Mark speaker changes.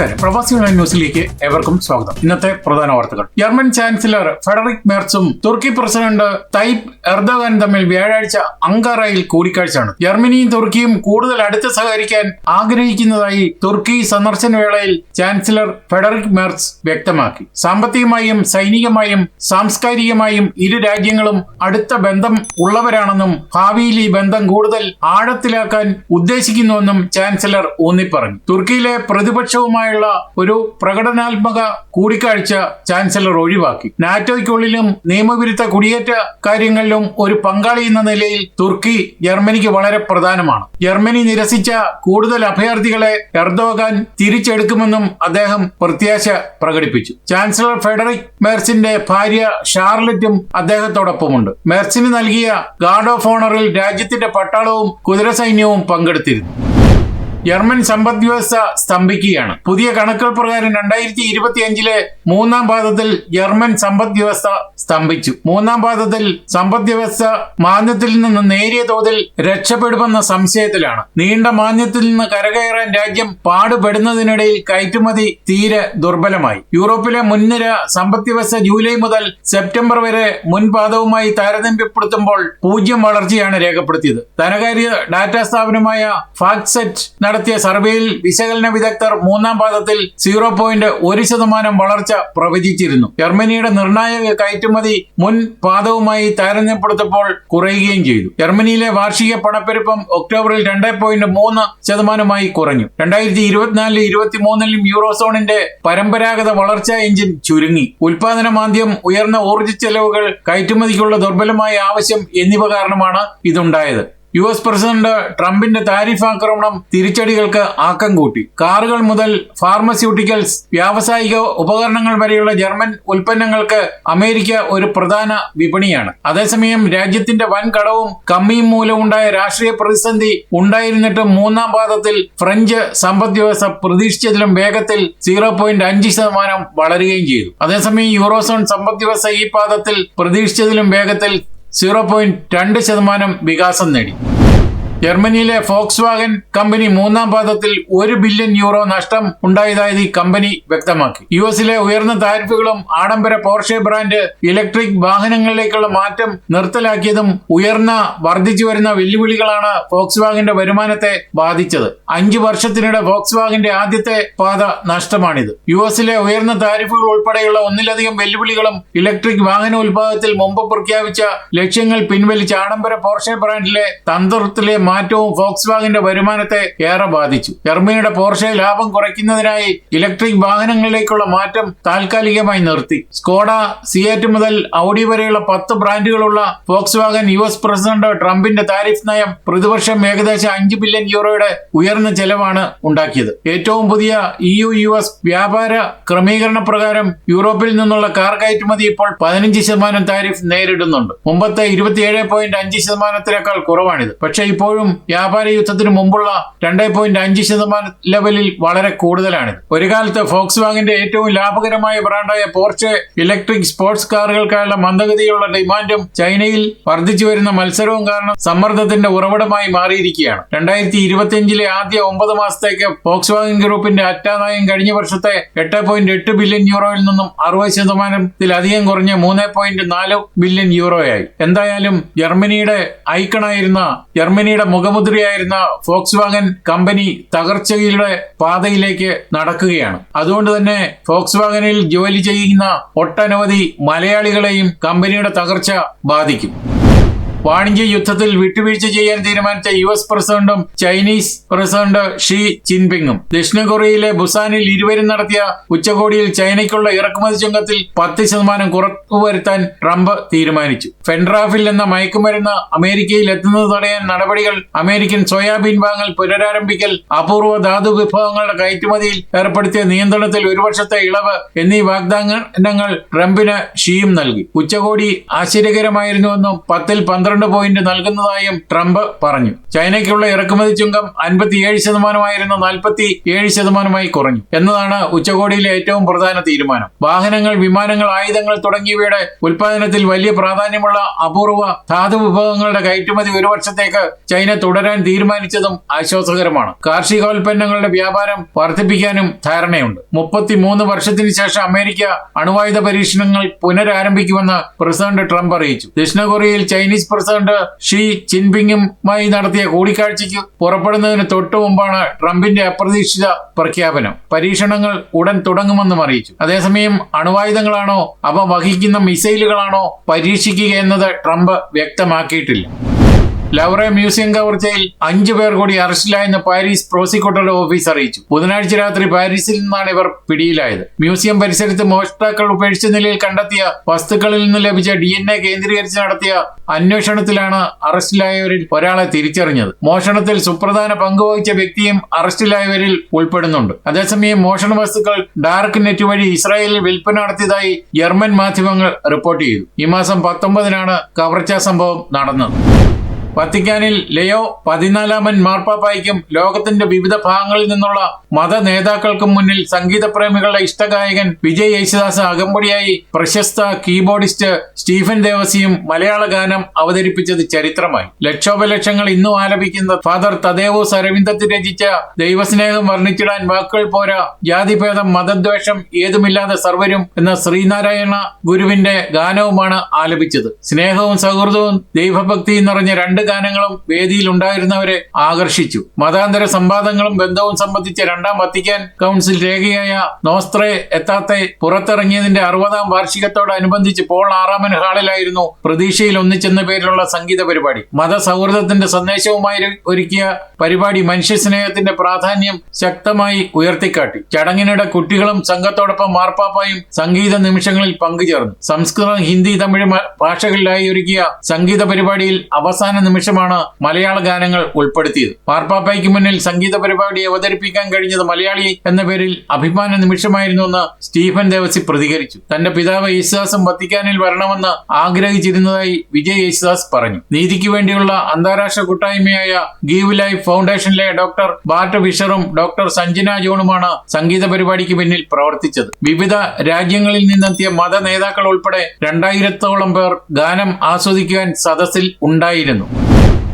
Speaker 1: നമസ്കാരം. പ്രവാസി ഓൺലൈൻ ന്യൂസിലേക്ക് ഏവർക്കും സ്വാഗതം. ഇന്നത്തെ പ്രധാന വാർത്തകൾ. ജർമ്മൻ ചാൻസലർ ഫെഡറിക് മെർസും തുർക്കി പ്രസിഡന്റ് തൈപ് എർദോഗാൻ തമ്മിൽ വ്യാഴാഴ്ച അങ്കാറയിൽ കൂടിക്കാഴ്ച നടത്തി ജർമ്മനിയും തുർക്കിയും കൂടുതൽ അടുത്ത് സഹകരിക്കാൻ ആഗ്രഹിക്കുന്നതായി തുർക്കി സന്ദർശന വേളയിൽ ചാൻസലർ ഫെഡറിക് മെർസ് വ്യക്തമാക്കി. സാമ്പത്തികമായും സൈനികമായും സാംസ്കാരികമായും ഇരു രാജ്യങ്ങളും അടുത്ത ബന്ധം ഉള്ളവരാണെന്നും ഭാവിയിൽ ഈ ബന്ധം കൂടുതൽ ആഴത്തിലാക്കാൻ ഉദ്ദേശിക്കുന്നുവെന്നും ചാൻസലർ ഊന്നിപ്പറഞ്ഞു. തുർക്കിയിലെ പ്രതിപക്ഷവുമായുള്ള ഒരു പ്രകടനാത്മക കൂടിക്കാഴ്ച ചാൻസലർ ഒഴിവാക്കി. നാറ്റോയ്ക്കുള്ളിലും നിയമവിരുദ്ധ കുടിയേറ്റ കാര്യങ്ങളിലും ഒരു പങ്കാളി എന്ന നിലയിൽ തുർക്കി ജർമ്മനിക്ക് വളരെ പ്രധാനമാണ്. ജർമ്മനി നിരസിച്ച കൂടുതൽ അഭയാർത്ഥികളെ എർദോഗാൻ തിരിച്ചെടുക്കുമെന്നും അദ്ദേഹം പ്രത്യാശ പ്രകടിപ്പിച്ചു. ചാൻസലർ ഫെഡറിക് മേർസിന്റെ ഭാര്യ ഷാർലറ്റും അദ്ദേഹത്തോടൊപ്പമുണ്ട്. മേർസിന് നൽകിയ ഗാർഡ് ഓഫ് ഓണറിൽ രാജ്യത്തിന്റെ പട്ടാളവും കുതിരസൈന്യവും പങ്കെടുത്തിരുന്നു. ജർമ്മൻ സമ്പദ് വ്യവസ്ഥ സ്തംഭിക്കുകയാണ്. പുതിയ കണക്കുകൾ പ്രകാരം രണ്ടായിരത്തി ഇരുപത്തി അഞ്ചിലെ മൂന്നാം പാദത്തിൽ ജർമ്മൻ സമ്പദ് വ്യവസ്ഥ സ്തംഭിച്ചു. മൂന്നാം പാദത്തിൽ സമ്പദ് വ്യവസ്ഥ മാന്യത്തിൽ നിന്ന് നേരിയ തോതിൽ രക്ഷപ്പെടുമെന്ന സംശയത്തിലാണ്. നീണ്ട മാന്യത്തിൽ നിന്ന് കരകയറാൻ രാജ്യം പാടുപെടുന്നതിനിടയിൽ കയറ്റുമതി തീരെ ദുർബലമായി. യൂറോപ്പിലെ മുൻനിര സമ്പദ് വ്യവസ്ഥ ജൂലൈ മുതൽ സെപ്റ്റംബർ വരെ മുൻപാദവുമായി താരതമ്യപ്പെടുത്തുമ്പോൾ പൂജ്യം വളർച്ചയാണ് രേഖപ്പെടുത്തിയത്. ധനകാര്യ ഡാറ്റാ സ്ഥാപനമായ ഫാക്സെറ്റ് നടത്തിയ സർവേയിൽ വിശകലന വിദഗ്ധർ മൂന്നാം പാദത്തിൽ സീറോ പോയിന്റ് ഒരു ശതമാനം വളർച്ച പ്രവചിച്ചിരുന്നു. ജർമ്മനിയുടെ നിർണായക കയറ്റുമതി മുൻ പാദവുമായി താരതമ്യപ്പെടുത്തപ്പോൾ കുറയുകയും ചെയ്തു. ജർമ്മനിയിലെ വാർഷിക പണപ്പെരുപ്പം ഒക്ടോബറിൽ രണ്ട് പോയിന്റ് മൂന്ന് ശതമാനമായി കുറഞ്ഞു. രണ്ടായിരത്തി ഇരുപത്തിനാലിലും ഇരുപത്തിമൂന്നിലും യൂറോസോണിന്റെ പരമ്പരാഗത വളർച്ചാ എഞ്ചിൻ ചുരുങ്ങി. ഉൽപാദന മാന്ദ്യം ഉയർന്ന ഊർജ ചെലവുകൾ കയറ്റുമതിക്കുള്ള ദുർബലമായ ആവശ്യം എന്നിവ കാരണമാണ് ഇതുണ്ടായത്. യു എസ് പ്രസിഡന്റ് ട്രംപിന്റെ താരിഫ് ആക്രമണം തിരിച്ചടികൾക്ക് ആക്കം കൂട്ടി. കാറുകൾ മുതൽ ഫാർമസ്യൂട്ടിക്കൽസ് വ്യാവസായിക ഉപകരണങ്ങൾ വരെയുള്ള ജർമ്മൻ ഉൽപ്പന്നങ്ങൾക്ക് അമേരിക്ക ഒരു പ്രധാന വിപണിയാണ്. അതേസമയം രാജ്യത്തിന്റെ വൻ കടവും കമ്മിയും മൂലമുണ്ടായ രാഷ്ട്രീയ പ്രതിസന്ധി ഉണ്ടായിരുന്നിട്ടും മൂന്നാം പാദത്തിൽ ഫ്രഞ്ച് സമ്പദ് വ്യവസ്ഥ പ്രതീക്ഷിച്ചതിലും വേഗത്തിൽ സീറോ പോയിന്റ് അഞ്ച് ശതമാനം വളരുകയും ചെയ്തു. അതേസമയം യൂറോസോൺ സമ്പദ് വ്യവസ്ഥ ഈ പാദത്തിൽ പ്രതീക്ഷിച്ചതിലും വേഗത്തിൽ സീറോ പോയിന്റ് രണ്ട് ശതമാനം വികാസം നേടി ജർമ്മനിയിലെ ഫോക്സ് വാഗൻ കമ്പനി മൂന്നാം പാദത്തിൽ ഒരു ബില്യൺ യൂറോ നഷ്ടം ഉണ്ടായതായി കമ്പനി വ്യക്തമാക്കി. യു എസിലെ ഉയർന്ന താരിഫുകളും ആഡംബര പോർഷെ ബ്രാൻഡ് ഇലക്ട്രിക് വാഹനങ്ങളിലേക്കുള്ള മാറ്റം നിർത്തലാക്കിയതും ഉയർന്ന വർദ്ധിച്ചു വരുന്ന വെല്ലുവിളികളാണ് ഫോക്സ് വാഗന്റെ വരുമാനത്തെ ബാധിച്ചത്. അഞ്ചു വർഷത്തിനിടെ ഫോക്സ് വാഗന്റെ ആദ്യത്തെ പാത നഷ്ടമാണിത്. യു എസിലെ ഉയർന്ന താരിഫുകൾ ഉൾപ്പെടെയുള്ള ഒന്നിലധികം വെല്ലുവിളികളും ഇലക്ട്രിക് വാഹന ഉത്പാദനത്തിൽ മുമ്പ് പ്രഖ്യാപിച്ച ലക്ഷ്യങ്ങൾ പിൻവലിച്ച ആഡംബര പോർഷെ ബ്രാൻഡിലെ തന്ത്രത്തിലെ മാറ്റവും ഫോക്സ് വാഗന്റെ വരുമാനത്തെ ഏറെ ബാധിച്ചു. ജർമ്മനിയുടെ പോർഷെ ലാഭം കുറയ്ക്കുന്നതിനായി ഇലക്ട്രിക് വാഹനങ്ങളിലേക്കുള്ള മാറ്റം താൽക്കാലികമായി നിർത്തി. സ്കോഡ സിയേറ്റ് മുതൽ ഔഡി വരെയുള്ള പത്ത് ബ്രാൻഡുകളുള്ള Volkswagen U S president ട്രംപിന്റെ താരിഫ് നയം പ്രതിവർഷം ഏകദേശം അഞ്ച് ബില്യൺ യൂറോയുടെ ഉയർന്ന ചെലവാണ് ഉണ്ടാക്കിയത്. ഏറ്റവും പുതിയ ഇ യു യു എസ് വ്യാപാര ക്രമീകരണ പ്രകാരം യൂറോപ്പിൽ നിന്നുള്ള കാർ കയറ്റുമതി ഇപ്പോൾ പതിനഞ്ച് ശതമാനം താരിഫ് നേരിടുന്നുണ്ട്. മുമ്പത്തെ ഇരുപത്തിയേഴ് പോയിന്റ് അഞ്ച് ശതമാനത്തിനേക്കാൾ കുറവാണിത്. പക്ഷേ ഇപ്പോഴും വ്യാപാര യുദ്ധത്തിന് മുമ്പുള്ള രണ്ടേ പോയിന്റ് അഞ്ച് ശതമാനം ലെവലിൽ വളരെ കൂടുതലാണ്. ഒരു കാലത്ത് ഫോക്സ് വാങ്ങിന്റെ ഏറ്റവും ലാഭകരമായ ബ്രാൻഡായ പോർച്ച് ഇലക്ട്രിക് സ്പോർട്സ് കാറുകൾക്കായുള്ള മന്ദഗതിയുള്ള ഡിമാൻഡും ചൈനയിൽ വർദ്ധിച്ചു വരുന്ന മത്സരവും കാരണം സമ്മർദ്ദത്തിന്റെ ഉറവിടമായി മാറിയിരിക്കുകയാണ്. രണ്ടായിരത്തി ഇരുപത്തിയഞ്ചിലെ ആദ്യ ഒമ്പത് മാസത്തേക്ക് ഫോക്സ് വാഗൻ ഗ്രൂപ്പിന്റെ അറ്റാദായം കഴിഞ്ഞ വർഷത്തെ എട്ട് പോയിന്റ് എട്ട് ബില്യൺ യൂറോയിൽ നിന്നും അറുപത് ശതമാനത്തിലധികം കുറഞ്ഞ് മൂന്ന് പോയിന്റ് നാല് ബില്യൺ യൂറോയായി. എന്തായാലും ജർമ്മനിയുടെ ഐക്കണായിരുന്ന ജർമ്മനിയുടെ മുഖമുദ്രയായിരുന്ന ഫോക്സ് വാഗൻ കമ്പനി തകർച്ചയുടെ പാതയിലേക്ക് നടക്കുകയാണ്. അതുകൊണ്ട് തന്നെ ഫോക്സ് വാഗനിൽ ജോലി ചെയ്യുന്ന ഒട്ടനവധി മലയാളികളെയും കമ്പനിയുടെ തകർച്ച ബാധിക്കും. വാണിജ്യ യുദ്ധത്തിൽ വിട്ടുവീഴ്ച ചെയ്യാൻ തീരുമാനിച്ച യു എസ് പ്രസിഡന്റും ചൈനീസ് പ്രസിഡന്റ് ഷീ ജിൻപിങ്ങും. ദക്ഷിണ കൊറിയയിലെ ബുസാനിൽ ഇരുവരും നടത്തിയ ഉച്ചകോടിയിൽ ചൈനയ്ക്കുള്ള ഇറക്കുമതി ചുങ്കത്തിൽ പത്ത് ശതമാനം കുറവ് വരുത്താൻ ട്രംപ് തീരുമാനിച്ചു. ഫെൻഡ്രാഫിൽ എന്ന മയക്കുമരുന്ന് അമേരിക്കയിൽ എത്തുന്നത് തടയാൻ നടപടികൾ അമേരിക്കൻ സോയാബീൻ വാങ്ങൽ പുനരാരംഭിക്കൽ അപൂർവ ധാതു വിഭവങ്ങളുടെ കയറ്റുമതിയിൽ ഏർപ്പെടുത്തിയ നിയന്ത്രണത്തിൽ ഒരു വർഷത്തെ ഇളവ് എന്നീ വാഗ്ദാനങ്ങൾ ട്രംപിന് ഷീയും നൽകി. ഉച്ചകോടി ആശ്ചര്യകരമായിരുന്നുവെന്നും പത്തിൽ പന്ത്രണ്ട് പന്ത്രണ്ട് പോയിന്റ് നൽകുന്നതായും ട്രംപ് പറഞ്ഞു. ചൈനയ്ക്കുള്ള ഇറക്കുമതി ചുങ്കം അൻപത്തിയേഴ് ശതമാനമായിരുന്ന നാൽപ്പത്തി ഏഴ് ശതമാനമായി കുറഞ്ഞു. എന്നതാണ് ഉച്ചകോടിയിലെ ഏറ്റവും പ്രധാന തീരുമാനം. വാഹനങ്ങൾ വിമാനങ്ങൾ ആയുധങ്ങൾ തുടങ്ങിയവയുടെ ഉൽപാദനത്തിൽ വലിയ പ്രാധാന്യമുള്ള അപൂർവ ധാതു വിഭവങ്ങളുടെ കയറ്റുമതി ഒരു വർഷത്തേക്ക് ചൈന തുടരാൻ തീരുമാനിച്ചതും ആശ്വാസകരമാണ്. കാർഷികോൽപ്പന്നങ്ങളുടെ വ്യാപാരം വർദ്ധിപ്പിക്കാനും ധാരണയുണ്ട്. മുപ്പത്തിമൂന്ന് വർഷത്തിന് ശേഷം അമേരിക്ക അണുവായുധ പരീക്ഷണങ്ങൾ പുനരാരംഭിക്കുമെന്ന് പ്രസിഡന്റ് ട്രംപ് അറിയിച്ചു. ദക്ഷിണ കൊറിയയിൽ ചൈനീസ് പ്രസിഡന്റ് ഷീ ജിൻപിങ്ങുമായി നടത്തിയ കൂടിക്കാഴ്ചയ്ക്ക് പുറപ്പെടുന്നതിന് തൊട്ടു മുമ്പാണ് ട്രംപിന്റെ അപ്രതീക്ഷിത പ്രഖ്യാപനം. പരീക്ഷണങ്ങൾ ഉടൻ തുടങ്ങുമെന്നും അറിയിച്ചു. അതേസമയം അണുവായുധങ്ങളാണോ അവ വഹിക്കുന്ന മിസൈലുകളാണോ പരീക്ഷിക്കുക എന്നത് ട്രംപ് വ്യക്തമാക്കിയിട്ടില്ല. ലവറെ മ്യൂസിയം കവർച്ചയിൽ അഞ്ചു പേർ കൂടി അറസ്റ്റിലായെന്ന് പാരീസ് പ്രോസിക്യൂട്ടറുടെ ഓഫീസ് അറിയിച്ചു. ബുധനാഴ്ച രാത്രി പാരീസിൽ നിന്നാണ് ഇവർ പിടിയിലായത്. മ്യൂസിയം പരിസരത്ത് മോഷ്ടാക്കൾ ഉപേക്ഷിച്ച നിലയിൽ കണ്ടെത്തിയ വസ്തുക്കളിൽ നിന്ന് ലഭിച്ച ഡി എൻ എ കേന്ദ്രീകരിച്ച് നടത്തിയ അന്വേഷണത്തിലാണ് അറസ്റ്റിലായവരിൽ ഒരാളെ തിരിച്ചറിഞ്ഞത്. മോഷണത്തിൽ സുപ്രധാന പങ്കുവഹിച്ച വ്യക്തിയും അറസ്റ്റിലായവരിൽ ഉൾപ്പെടുന്നുണ്ട്. അതേസമയം മോഷണ വസ്തുക്കൾ ഡാർക്ക് നെറ്റ് വഴി ഇസ്രായേലിൽ വിൽപ്പന നടത്തിയതായി ജർമ്മൻ മാധ്യമങ്ങൾ റിപ്പോർട്ട് ചെയ്തു. ഈ മാസം പത്തൊമ്പതിനാണ് കവർച്ചാ സംഭവം നടന്നത്. വത്തിക്കാനിൽ ലയോ പതിനാലാമൻ മാർപ്പാപ്പായ്ക്കും ലോകത്തിന്റെ വിവിധ ഭാഗങ്ങളിൽ നിന്നുള്ള മത നേതാക്കൾക്കും മുന്നിൽ സംഗീതപ്രേമികളുടെ ഇഷ്ടഗായകൻ വിജയ് യേശുദാസ് അകമ്പടിയായി പ്രശസ്ത കീബോർഡിസ്റ്റ് സ്റ്റീഫൻ ദേവസിയും മലയാള ഗാനം അവതരിപ്പിച്ചത് ചരിത്രമായി. ലക്ഷോപലക്ഷങ്ങൾ ഇന്നും ആലപിക്കുന്ന ഫാദർ തദേവോ അരവിന്ദത്തിൽ രചിച്ച ദൈവസ്നേഹം വർണിച്ചിടാൻ വാക്കുകൾ പോരാ ജാതിഭേദം മതദ്വേഷം ഏതുമില്ലാതെ സർവരും എന്ന ശ്രീനാരായണ ഗുരുവിന്റെ ഗാനവുമാണ് ആലപിച്ചത്. സ്നേഹവും സൗഹൃദവും ദൈവഭക്തിയും നിറഞ്ഞ രണ്ട് ഗാനങ്ങളും വേദിയിൽ ഉണ്ടായിരുന്നവരെ ആകർഷിച്ചു. മതാന്തര സംവാദങ്ങളും ബന്ധവും സംബന്ധിച്ച രണ്ടാം വത്തിക്കാൻ കൗൺസിൽ രേഖയായ നോസ്ത്രേ എത്താത്തെ പുറത്തിറങ്ങിയതിന്റെ അറുപതാം വാർഷികത്തോടനുബന്ധിച്ച് പോൾ ആറാമൻ ഹാളിലായിരുന്നു പ്രതീക്ഷയിൽ ഒന്നിച്ചെന്ന പേരിലുള്ള സംഗീത പരിപാടി. മതസൗഹൃദത്തിന്റെ സന്ദേശവുമായി ഒരുക്കിയ പരിപാടി മനുഷ്യ സ്നേഹത്തിന്റെ പ്രാധാന്യം ശക്തമായി ഉയർത്തിക്കാട്ടി. ചടങ്ങിനിടെ കുട്ടികളും സംഘത്തോടൊപ്പം മാർപ്പാപ്പായും സംഗീത നിമിഷങ്ങളിൽ പങ്കുചേർന്നു. സംസ്കൃതം ഹിന്ദി തമിഴ് ഭാഷകളിലായി ഒരുക്കിയ സംഗീത പരിപാടിയിൽ അവസാന നിമിഷമാണ് മലയാള ഗാനങ്ങൾ ഉൾപ്പെടുത്തിയത്. മാർപ്പാപ്പയ്ക്ക് മുന്നിൽ സംഗീത പരിപാടി അവതരിപ്പിക്കാൻ കഴിഞ്ഞത് മലയാളി എന്ന പേരിൽ അഭിമാന നിമിഷമായിരുന്നുവെന്ന് സ്റ്റീഫൻ ദേവസി പ്രതികരിച്ചു. തന്റെ പിതാവ് യേശുദാസും വത്തിക്കാനിൽ വരണമെന്ന് ആഗ്രഹിച്ചിരുന്നതായി വിജയ് യേശുദാസ് പറഞ്ഞു. നീതിക്ക് വേണ്ടിയുള്ള അന്താരാഷ്ട്ര കൂട്ടായ്മയായ ഗീവ് ലൈഫ് ഫൗണ്ടേഷനിലെ ഡോക്ടർ ബാർട്ട് ഫിഷറും ഡോക്ടർ സഞ്ജന ജോണുമാണ് സംഗീത പരിപാടിക്ക് പിന്നിൽ പ്രവർത്തിച്ചത്. വിവിധ രാജ്യങ്ങളിൽ നിന്നെത്തിയ മത നേതാക്കൾ ഉൾപ്പെടെ രണ്ടായിരത്തോളം പേർ ഗാനം ആസ്വദിക്കുവാൻ സദസ്സിൽ ഉണ്ടായിരുന്നു.